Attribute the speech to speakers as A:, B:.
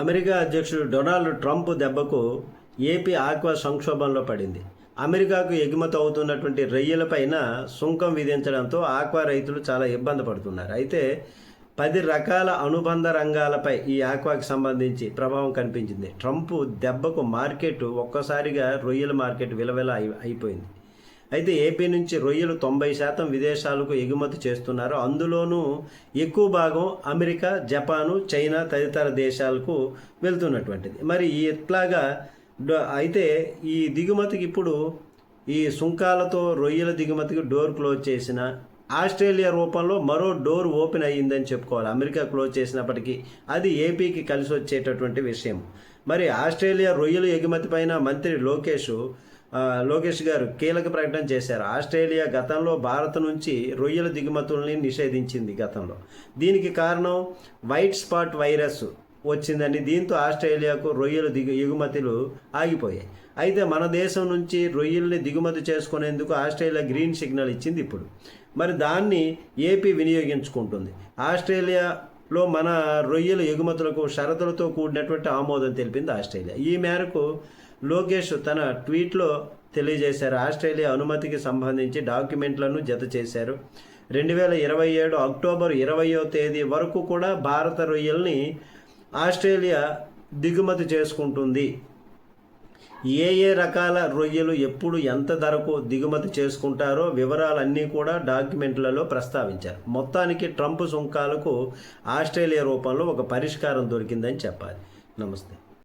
A: America అధ్యక్షుడు Donald Trump దెబ్బకు AP aqua సంక్షోభంలో పడింది. అమెరికాకు ఎగుమతి అవుతున్నటువంటి రొయ్యలపైన సుంకం విధించడంతో ఆక్వా రైతులు చాలా ఇబ్బంది పడుతున్నారు. అయితే పది రకాల అనుబంధ రంగాలపై ఈ ఆక్వాకి సంబంధించి ప్రభావం కనిపించింది. ట్రంప్ దెబ్బకు మార్కెట్ ఒక్కసారిగా రొయ్యల మార్కెట్ విలవిల అయిపోయింది. అయితే ఏపీ నుంచి రొయ్యలు తొంభై శాతం విదేశాలకు ఎగుమతి చేస్తున్నారు అందులోనూ ఎక్కువ భాగం అమెరికా జపాను చైనా తదితర దేశాలకు వెళ్తున్నటువంటిది. మరి ఇట్లాగా అయితే ఈ దిగుమతికి ఇప్పుడు ఈ సుంకాలతో రొయ్యల దిగుమతికి డోర్ క్లోజ్ చేసిన ఆస్ట్రేలియా రూపంలో మరో డోర్ ఓపెన్ అయ్యిందని చెప్పుకోవాలి. అమెరికా క్లోజ్ చేసినప్పటికీ అది ఏపీకి కలిసి వచ్చేటటువంటి విషయం. మరి ఆస్ట్రేలియా రొయ్యల ఎగుమతి పైన మంత్రి లోకేష్ లోకేష్ గారు కీలక ప్రకటన చేశారు. ఆస్ట్రేలియా గతంలో భారత్ నుంచి రొయ్యల దిగుమతుల్ని నిషేధించింది గతంలో. దీనికి కారణం వైట్ స్పాట్ వైరస్ వచ్చిందని దీంతో ఆస్ట్రేలియాకు రొయ్యలు దిగు ఎగుమతులు ఆగిపోయాయి. అయితే మన దేశం నుంచి రొయ్యల్ని దిగుమతి చేసుకునేందుకు ఆస్ట్రేలియా గ్రీన్ సిగ్నల్ ఇచ్చింది ఇప్పుడు. మరి దాన్ని ఏపీ వినియోగించుకుంటుంది. ఆస్ట్రేలియా లో మన రొయ్యల ఎగుమతులకు షరతులతో కూడినటువంటి ఆమోదం తెలిపింది ఆస్ట్రేలియా. ఈ మేరకు లోకేష్ తన ట్వీట్లో తెలియజేశారు. ఆస్ట్రేలియా అనుమతికి సంబంధించి డాక్యుమెంట్లను జత చేశారు. రెండు వేల ఇరవై ఏడు అక్టోబర్ ఇరవయో తేదీ వరకు కూడా భారత రొయ్యల్ని ఆస్ట్రేలియా దిగుమతి చేసుకుంటుంది. ఏ ఏ రకాల రొయ్యలు ఎప్పుడు ఎంత ధరకు దిగుమతి చేసుకుంటారో వివరాలన్నీ కూడా డాక్యుమెంట్లలో ప్రస్తావించారు. మొత్తానికి ట్రంప్ సుంకాలకు ఆస్ట్రేలియా రూపంలో ఒక పరిష్కారం దొరికిందని చెప్పాలి. నమస్తే.